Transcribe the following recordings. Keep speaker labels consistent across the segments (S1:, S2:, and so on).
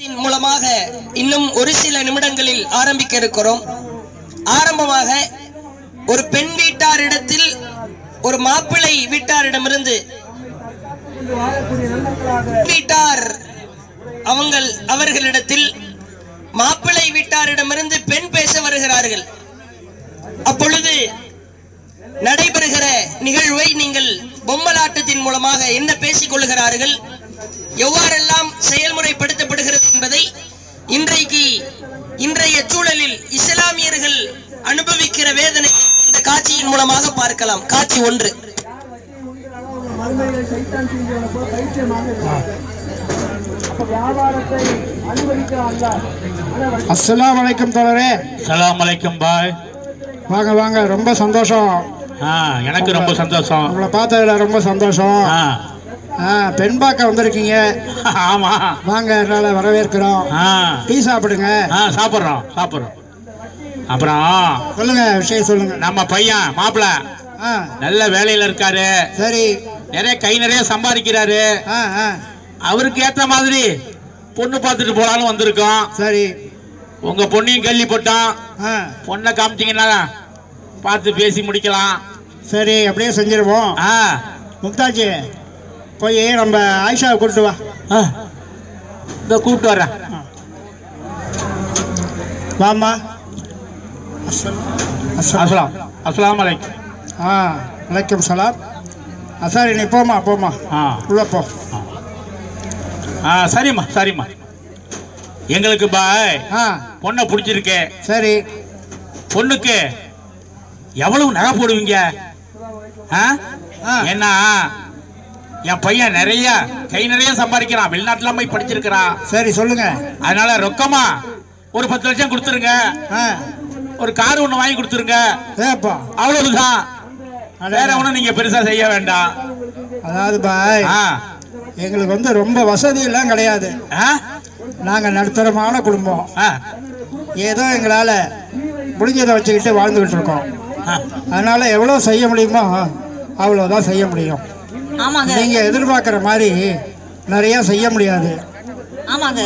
S1: இதன் மூலமாக இன்னும் ஒரு சில நிமிடங்களில் ஆரம்பிக்க இருக்கிறோம். ஆரம்பமாக ஒரு பெண் வீட்டாரிடத்தில் ஒரு மாப்பிள்ளை வீட்டாரிடமிருந்து வீட்டார் அவங்கள் அவர்களிடத்தில் மாப்பிள்ளை வீட்டாரிடமிருந்து பெண் பேச வருகிறார்கள். அப்பொழுது நடைபெறுகிற நிகழ்வை நீங்கள் பொம்மலாட்டத்தின் மூலமாக என்ன பேசிக் கொள்கிறார்கள் எவ்வாறெல்லாம் செயல்முறைப்படுத்த என்பதை இன்றைக்கு இன்றைய சூழலில் இஸ்லாமியர்கள் அனுபவிக்கிற வேதனை இந்த காட்சியின் மூலமாக பார்க்கலாம். காட்சி ஒன்று.
S2: அஸ்ஸலாமு அலைக்கும் தோழரே.
S3: சலாம் அலைக்கும் பாய்.
S2: வாங்க வாங்க. ரொம்ப சந்தோஷம்.
S3: ஆ எனக்கு ரொம்ப சந்தோஷம்.
S2: உங்களை பார்த்ததுல ரொம்ப சந்தோஷம்.
S3: ஆ
S2: ஆ, பெண் பார்க்க வந்திருக்கீங்க.
S3: ஆமா.
S2: வாங்க என்னால் வரவேற்கிறோம். டீ சாப்பிடுங்க.
S3: சாப்பிட்றோம் சாப்பிட்றோம். அப்புறம்
S2: சொல்லுங்க விஷயம் சொல்லுங்க.
S3: நம்ம பையன் மாப்பிள்ள நல்ல வேலையில இருக்காரு.
S2: சரி.
S3: நிறைய கை நிறைய சம்பாதிக்கிறாரு. அவருக்கு ஏத்த மாதிரி பொண்ணு பார்த்துட்டு போலான்னு வந்திருக்கோம்.
S2: சரி.
S3: உங்க பொண்ணையும் கேள்விப்பட்டோம். பொண்ணை காமிச்சிங்கன்னா பார்த்து பேசி முடிக்கலாம்.
S2: சரி அப்படியே செஞ்சிருவோம்.
S3: ஆ.
S2: மும்தாஜி போய் நம்ம ஆயிஷாவை கூப்பிட்டு வா.
S3: ஆ. இதோ கூப்பிட்டு வரேன்
S2: வாம்மா. அஸ்ஸலாம். அஸ்ஸலாம்.
S3: அஸ்லாம் அஸ்லாம் அலைக்கும்
S2: ஆ வலைக்கம் சலாம். ஆ, சரி நீ போம்மா போம்மா.
S3: ஆ.
S2: உள்ள போ.
S3: ஆ சரிம்மா சரிம்மா. எங்களுக்கு பாய்
S2: ஆ.
S3: பொண்ணை பிடிச்சிருக்கு.
S2: சரி.
S3: பொண்ணுக்கு எவ்வளவு நகை போடுவீங்க? ஆ?
S2: ஆ.
S3: ஏன்னா என் பையன் நிறைய கை நிறைய சம்பாதிக்கிறான். வெளிநாட்டுல போய் படிச்சிருக்கிறான்.
S2: சரி சொல்லுங்க.
S3: அதனால ரொக்கமா ஒரு பத்து லட்சம் கொடுத்துருங்க. ஒரு கார் ஒண்ணு வாங்கி கொடுத்துருங்க. அவ்வளவுதான். வேற ஒண்ணும் நீங்க பெருசா செய்ய வேண்டாம்.
S2: அதாவது பாய். எங்களுக்கு வந்து ரொம்ப வசதி எல்லாம் கிடையாது.
S3: ஆ?
S2: நாங்கள் நடுத்தரமான குடும்பம். ஏதோ எங்களால் முடிஞ்சதை வச்சுக்கிட்டு வாழ்ந்துக்கிட்டு இருக்கோம். அதனால எவ்வளோ செய்ய முடியுமோ அவ்வளோதான் செய்ய முடியும்.
S4: ஆமாங்க.
S2: நீங்கள் எதிர்பார்க்குற மாதிரி நிறைய செய்ய முடியாது.
S4: ஆமாங்க.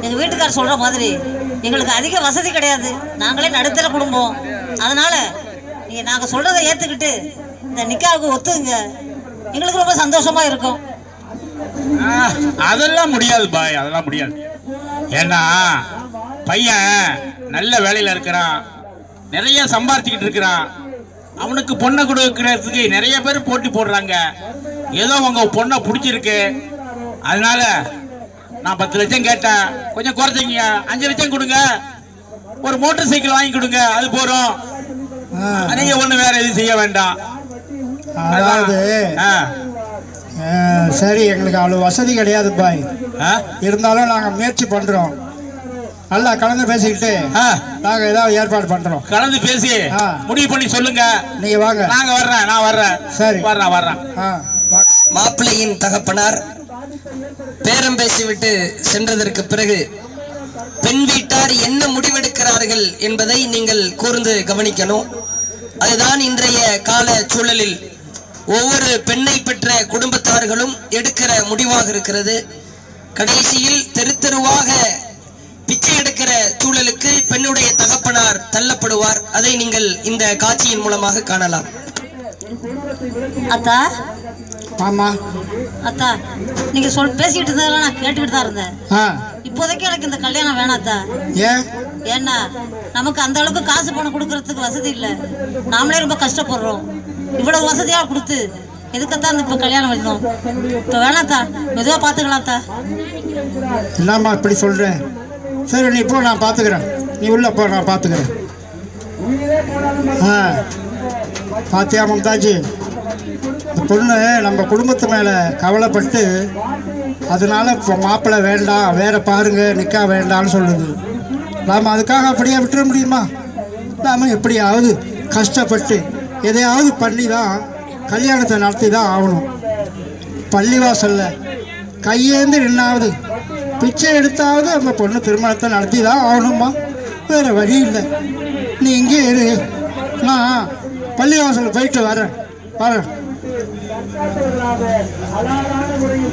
S4: எங்க வீட்டுக்கார் சொல்ற மாதிரி எங்களுக்கு அதிக வசதி கிடையாது. நாங்களே நடுத்தர குடும்பம். அதனால நீங்க நாங்க சொல்றதை ஏத்துக்கிட்டு இந்த நிக்காவுக்கு ஒத்துங்க எங்களுக்கு ரொம்ப சந்தோஷமா இருக்கும்.
S3: ஆ, அதெல்லாம் முடியாது பாய். அதெல்லாம் முடியாது. ஏன்னா பையன் நல்ல வேலையில இருக்கிறான். நிறைய சம்பாரிச்சுக்கிட்டு இருக்கிறான். அவனுக்கு பொண்ணை கொடுக்கறதுக்கு நிறைய பேர் போட்டி போடுறாங்க. ஏதோ உங்க பொண்ணை பிடிச்சிருக்கு. அதனால நான் பத்து லட்சம் கேட்டேன். கொஞ்சம் குறைச்சிங்க அஞ்சு லட்சம் கொடுங்க. ஒரு மோட்டார் சைக்கிள் வாங்கி கொடுங்க. அது போறோம் நீங்க ஒண்ணு வேற எதுவும் செய்ய வேண்டாம்.
S2: அதாவது சரி எங்களுக்கு அவ்வளோ வசதி கிடையாது பாய். இருந்தாலும் நாங்கள் முயற்சி பண்ணுறோம் நல்லா கலந்து பேசிக்கிட்டு
S3: ஆ.
S2: நாங்கள் ஏதாவது ஏற்பாடு பண்ணுறோம்
S3: கலந்து பேசி. முடிவு பண்ணி சொல்லுங்க.
S2: நீங்கள் வாங்க.
S3: நாங்க வர்றேன் நான் வர்றேன்.
S2: சரி.
S3: வர்றேன் வர்றேன்.
S1: மாப்பிள்ளையின் தகப்பனார் பேரம் பேசிவிட்டு சென்றதற்கு பிறகு பெண் வீட்டார் என்ன முடிவெடுக்கிறார்கள் என்பதை நீங்கள் கூர்ந்து கவனிக்கணும். அதுதான் இன்றைய கால சூழலில் ஒவ்வொரு பெண்ணை பெற்ற குடும்பத்தார்களும் எடுக்கிற முடிவாக இருக்கிறது. கடைசியில் தெரு தெருவாக பிச்சை எடுக்கிற சூழலுக்கு பெண்ணுடைய தகப்பனார் தள்ளப்படுவார். அதை நீங்கள் இந்த காட்சியின் மூலமாக காணலாம்.
S4: அத்தா
S2: ஆமா.
S4: அத்தா நீங்க சொல் பேசிக்கிட்டு இருந்ததெல்லாம் நான் கேட்டுக்கிட்டு தான் இருந்தேன். இப்போதைக்கு எனக்கு இந்த கல்யாணம் வேணாத்தா
S2: ஏன்
S4: ஏன்னா நமக்கு அந்த அளவுக்கு காசு பணம் கொடுக்கறதுக்கு வசதி இல்லை. நாமளே ரொம்ப கஷ்டப்படுறோம். இவ்வளவு வசதியா கொடுத்து எதுக்கத்தான் இப்போ கல்யாணம் பண்ணணும் இப்போ வேணாத்தா மெதுவாக பார்த்துக்கலாம்த்தா
S2: என்னம்மா இப்படி சொல்கிறேன் சரி நீ போ நான் பார்த்துக்கிறேன் நீ உள்ள போ நான் பார்த்துக்கிறேன் ஆ. பாத்தியா மும்தாஜி? பொண்ணு நம்ம குடும்பத்து மேலே கவலைப்பட்டு அதனால இப்போ மாப்பிள்ளை வேண்டாம் வேற பாருங்க நிற்கா வேண்டாம்னு சொல்லுது. நாம் அதுக்காக அப்படியே விட்டுற முடியுமா? நாம் எப்படியாவது கஷ்டப்பட்டு எதையாவது பண்ணி தான் கல்யாணத்தை நடத்தி தான் ஆகணும். பள்ளிவாசலில் கையேந்து நின்னாவது பிச்சை எடுத்தாவது அந்த பொண்ணு திருமணத்தை நடத்தி தான் ஆகணுமா? வேறு வழி இல்லை. நீ இங்கே இரு. நான் பள்ளிவாசலுக்கு போயிட்டு வரேன். வரேன்.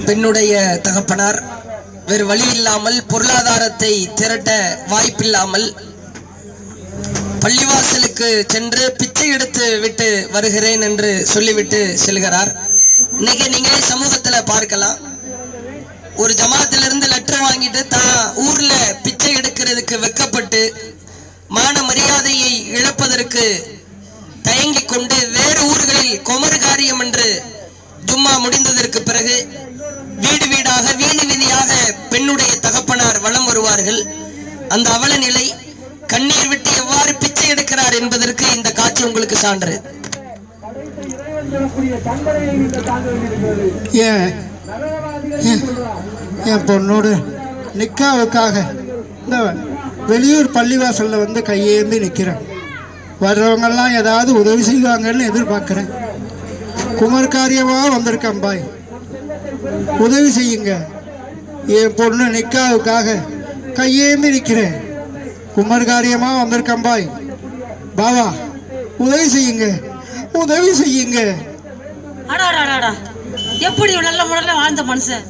S1: பெண்ணுடைய தகப்பனார் வேறு வழி இல்லாமல் பொருளாதாரத்தை திரட்ட வாய்ப்பில்லாமல் பள்ளிவாசலுக்கு சென்று பிச்சை எடுத்து விட்டு வருகிறேன் என்று சொல்லிவிட்டு செல்கிறார். இன்னைக்கு நீங்களே சமூகத்துல பார்க்கலாம். ஒரு ஜமாத்துல இருந்து லெட்டர் வாங்கிட்டு தான் ஊர்ல பிச்சை எடுக்கிறதுக்கு வெக்கப்பட்டு மான மரியாதையை இழப்பதற்கு தயங்கிக் கொண்டு வேறு ஊர்களில் கொமர் காரியம் என்று ஜும்மா முடிந்ததற்கு பிறகு வீடு வீடாக வீதி வீதியாக பெண்ணுடைய தகப்பனார் வலம் வருவார்கள். அந்த அவல நிலை கண்ணீர் விட்டு எவ்வாறு பிச்சை எடுக்கிறார் என்பதற்கு இந்த காட்சி உங்களுக்கு சான்று.
S2: ஏன்? ஏன்? என் பொண்ணோடு நிக்காவுக்காக? இந்த வெளியூர் பள்ளிவாசலில் வந்து கையேந்தி நிற்கிறேன் வர்றவங்கெல்லாம் ஏதாவது உதவி செய்வாங்கன்னு எதிர்பார்க்குறேன். குமர் காரியமாக வந்திருக்கேன் பாய். உதவி செய்யுங்க. என் பொண்ணு நிக்காவுக்காக கையேந்தி நிற்கிறேன் குமர் காரியமாக வந்திருக்கேன் பாய். பாவா உதவி செய்யுங்க. உதவி செய்யுங்க.
S4: எப்படி நல்ல முறையில் வாழ்ந்த மனுஷன்?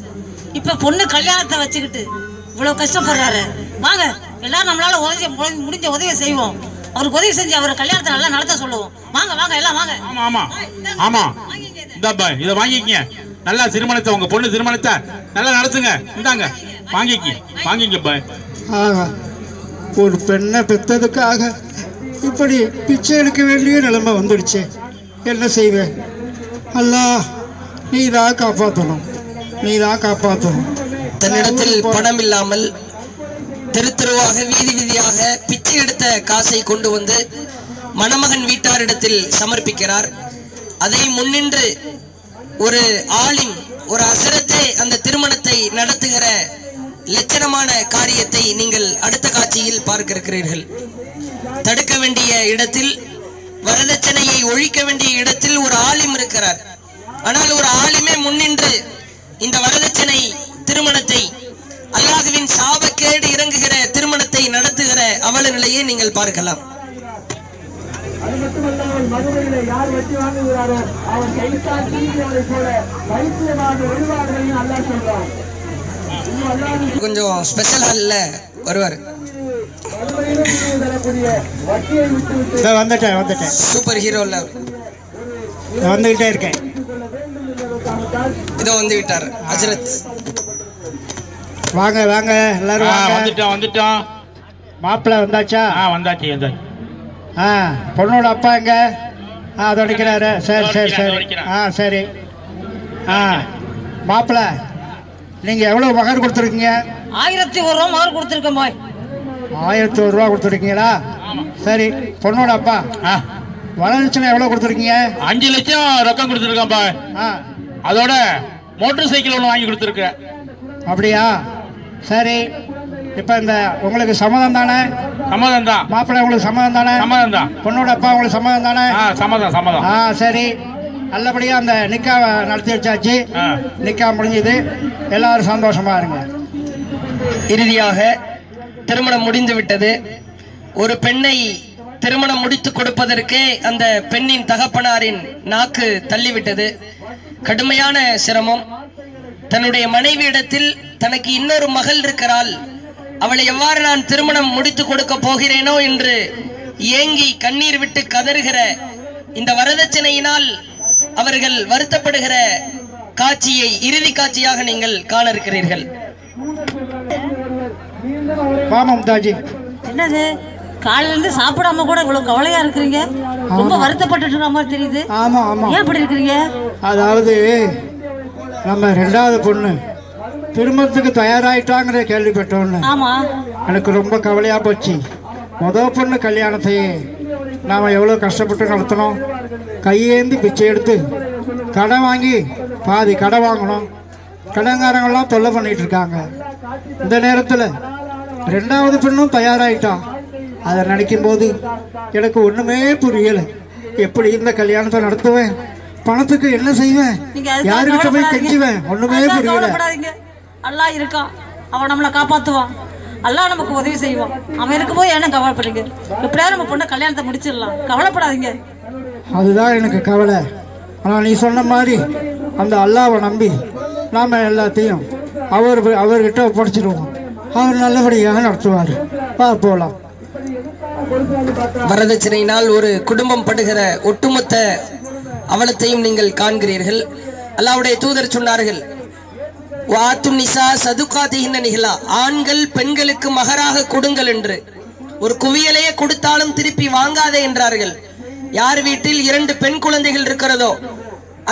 S4: இப்ப பொண்ணு கல்யாணத்தை வச்சுக்கிட்டு இவ்வளவு கஷ்டப்படுறாரு. வாங்க எல்லாரும் நம்மளால உதவி முடி- முடிஞ்ச உதவியை செய்வோம். அவருக்கு உதவி செஞ்சு அவரை கல்யாணத்தை நல்லா நடத்த சொல்லுவோம். வாங்க வாங்க எல்லாம் வாங்க.
S3: ஆமா ஆமா. ஆமா. இந்த பாய் இதை வாங்கிக்கங்க. நல்லா திருமணத்தை உங்க பொண்ணு திருமணத்தை நல்லா நடத்துங்க. இந்தாங்க வாங்கிக்கங்க வாங்கிக்க
S2: ஆகா ஒரு பெண்ணை பெற்றதுக்காக இப்படி பிச்சை எடுக்க வேண்டிய நிலைமை வந்துடுச்சு. என்ன செய்வேன் அல்லாஹ் நீ தான் காப்பாற்றணும் நீ தான் காப்பாற்றணும்
S1: தன்னிடத்தில் பணம் இல்லாமல் தெரு தெருவாக வீதி வீதியாக பிச்சை எடுத்த காசை கொண்டு வந்து மணமகன் வீட்டாரிடத்தில் சமர்ப்பிக்கிறார். அதை முன்னின்று ஒரு ஆளின் ஒரு அசரத்தே அந்த திருமணத்தை நடத்துகிற லட்சணமான காரியத்தை நீங்கள் அடுத்த காட்சியில் பார்க்க இருக்கிறீர்கள் தடுக்க வேண்டிய இடத்தில் வரதட்சணையை ஒழிக்க வேண்டிய இடத்தில் ஒரு ஆலிம் இருக்கிறார். ஆனால் ஒரு ஆலிமே முன்னின்று இந்த வரதட்சணை திருமணத்தை அல்லாஹுவின் சாபக்கேடு இறங்குகிற திருமணத்தை நடத்துகிற அவல நிலையை நீங்கள் பார்க்கலாம்.
S5: அது மட்டுமல்லாமல் மதுரையில யார் வட்டி வாங்குகிறாரோ அவர் கைத்தால் தீங்கிறவரை போல பைத்தியமாக வருவார்களையும் அல்லா சொல்றான்
S1: கொஞ்சம் ஸ்பெஷல் ஹாலில் வருவார்.
S2: வந்துட்டேன் வந்துட்டேன்.
S1: சூப்பர் ஹீரோல
S2: இதோ வந்துக்கிட்டே இருக்கேன்.
S1: இதோ வந்து விட்டார் அஜரத்
S2: வாங்க வாங்க எல்லாரும்
S3: வந்துட்டோம் வந்துட்டோம்.
S2: மாப்பிள்ளை வந்தாச்சா?
S3: ஆ வந்தாச்சு வந்தாச்சு.
S2: ஆ பொண்ணோட அப்பா எங்க? ஆ அதோ நிற்கிறாரு சரி சரி சரி. ஆ சரி. ஆ மாப்பிள்ளை நீங்கள் எவ்வளோ மகர் கொடுத்துருக்கீங்க?
S4: ஆயிரத்தி ஒரு ரூபா மகர் கொடுத்துருக்கேன் பாய்.
S2: ஆயிரத்தி ஒரு ரூபா கொடுத்துருக்கீங்களா? சரி பொண்ணோட அப்பா.
S3: ஆ,
S2: வரதட்சணை எவ்வளோ கொடுத்துருக்கீங்க?
S3: அஞ்சு லட்சம் ரொக்கம் கொடுத்துருக்கேன் பாய்.
S2: ஆ.
S3: அதோட மோட்டார் சைக்கிள் ஒன்று வாங்கி கொடுத்துருக்கேன்.
S2: அப்படியா? சரி. இப்போ இந்த உங்களுக்கு சம்மதம் தானே?
S3: சம்மதம் தான்.
S2: மாப்பிள்ளை உங்களுக்கு சம்மதம் தானே?
S3: சம்மதம் தான்.
S2: பொண்ணோட அப்பா உங்களுக்கு சம்மதம் தானே?
S3: ஆ சம்மதம் சம்மதம்.
S2: ஆ சரி. நல்லபடியாக அந்த நிக்காவை நடத்தி வச்சாச்சு. நிக்கா முடிஞ்சது. எல்லாரும் சந்தோஷமா இருங்க.
S1: இறுதியாக திருமணம் முடிந்து விட்டது. ஒரு பெண்ணை திருமணம் முடித்து கொடுப்பதற்கே அந்த பெண்ணின் தகப்பனாரின் நாக்கு தள்ளிவிட்டது. கடுமையான சிரமம். தன்னுடைய மனைவியிடத்தில் தனக்கு இன்னொரு மகள் இருக்கிறாள். அவளை எவ்வாறு நான் திருமணம் முடித்து கொடுக்க போகிறேனோ என்று ஏங்கி கண்ணீர் விட்டு கதறுகிற இந்த வரதட்சணையினால் அவர்கள் வருத்தப்படுகிற காட்சியை இறுதி காட்சியாக நீங்கள் காண இருக்கிறீர்கள்
S2: வா மம்தாஜி.
S4: என்னது? காலையில இருந்து சாப்பிடாம கூட இவ்வளவு கவலையா இருக்கிறீங்க? ரொம்ப வருத்தப்பட்டு இருக்கிற மாதிரி தெரியுது.
S2: ஆமாம் ஆமாம்
S4: ஏன் இப்படி இருக்கிறீங்க?
S2: அதாவது நம்ம ரெண்டாவது பொண்ணு திருமணத்துக்கு தயாராயிட்டாங்கிற கேள்விப்பட்டோன்னு. எனக்கு ரொம்ப கவலையாக போச்சு. மொதல் பொண்ணு கல்யாணத்தையே நாம் எவ்வளோ கஷ்டப்பட்டு நடத்தினோம் கையேந்தி பிச்சை எடுத்து கடன் வாங்கி பாதி கடன் வாங்கணும். கடன்காரங்கெல்லாம் தொல்லை பண்ணிட்டு இருக்காங்க. இந்த நேரத்தில் ரெண்டாவது பெண்ணும் தயாராயிட்டான் அதை நினைக்கும் போது எனக்கு ஒன்றுமே புரியலை. எப்படி இந்த கல்யாணத்தை நடத்துவேன்? பணத்துக்கு என்ன செய்வேன்? யாருக்கிட்ட போய். கெஞ்சுவேன்? ஒன்றுமே புரியல.
S4: அல்லாஹ் இருக்கான். அவன் நம்மளை காப்பாத்துவான். அல்லாஹ் நமக்கு உதவி செய்வான். அவன் இருக்கும்போது என்ன கவலைப்படுறீங்க? எப்படியாவது நம்ம பொண்ணை கல்யாணத்தை முடிச்சிடலாம். கவலைப்படாதீங்க.
S2: அதுதான் எனக்கு கவலை. ஆனால் நீ சொன்ன மாதிரி அந்த அல்லாவை நம்பி நாம் எல்லாத்தையும் அவர் அவர்கிட்ட ஒப்படைச்சிடுவோம். அவர் நல்லபடியாக நடத்துவார். வா போகலாம்
S1: வரதட்சணையினால் ஒரு குடும்பம் படுகிற ஒட்டுமொத்த அவலத்தையும் நீங்கள் காண்கிறீர்கள். அல்லாவுடைய தூதர் சொன்னார்கள் வாத்து நிசா சதுகாதிகின்ற நிகழா ஆண்கள் பெண்களுக்கு மகராக கொடுங்கள் என்று. ஒரு குவியலையே கொடுத்தாலும் திருப்பி வாங்காதே என்றார்கள். யார் வீட்டில் இரண்டு பெண் குழந்தைகள் இருக்கிறதோ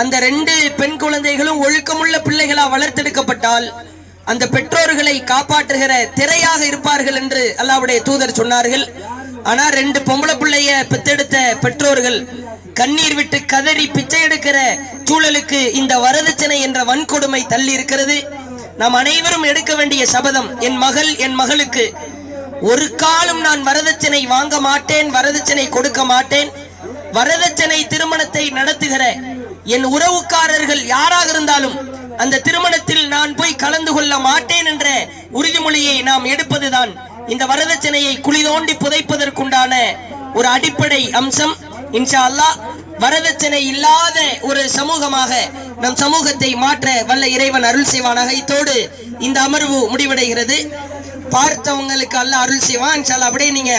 S1: அந்த ரெண்டு பெண் குழந்தைகளும் ஒழுக்கமுள்ள பிள்ளைகளா வளர்த்தெடுக்கப்பட்டால் அந்த பெற்றோர்களை காப்பாற்றுகிற திரையாக இருப்பார்கள் என்று அல்லாவுடைய தூதர் சொன்னார்கள். ஆனா ரெண்டு பொம்பளை பிள்ளைய பெத்தெடுத்த பெற்றோர்கள் கண்ணீர் விட்டு கதறி பிச்சை எடுக்கிற சூழலுக்கு இந்த வரதட்சணை என்ற வன்கொடுமை தள்ளி இருக்கிறது. நாம் அனைவரும் எடுக்க வேண்டிய சபதம் என் மகள் என் மகளுக்கு. ஒரு காலம் நான் வரதட்சணை வாங்க மாட்டேன் வரதட்சணை கொடுக்க மாட்டேன். வரதட்சணை திருமணத்தை நடத்துகிற என் உறவுக்காரர்கள் யாராக இருந்தாலும் அந்த திருமணத்தில் நான் போய் கலந்து கொள்ள மாட்டேன் என்ற உறுதிமொழியை நாம் எடுப்பதுதான் இந்த வரதட்சணையை குழி தோண்டி புதைப்பதற்குண்டான ஒரு அடிப்படை அம்சம் இன்ஷா அல்லாஹ் வரதட்சணை இல்லாத ஒரு சமூகமாக நம் சமூகத்தை மாற்ற வல்ல இறைவன் அருள் செய்வானாக. இத்தோடு இந்த அமர்வு முடிவடைகிறது. பார்த்தவங்களுக்கு அல்ல அருள் செய்வான். இன்ஷா அப்படியே நீங்க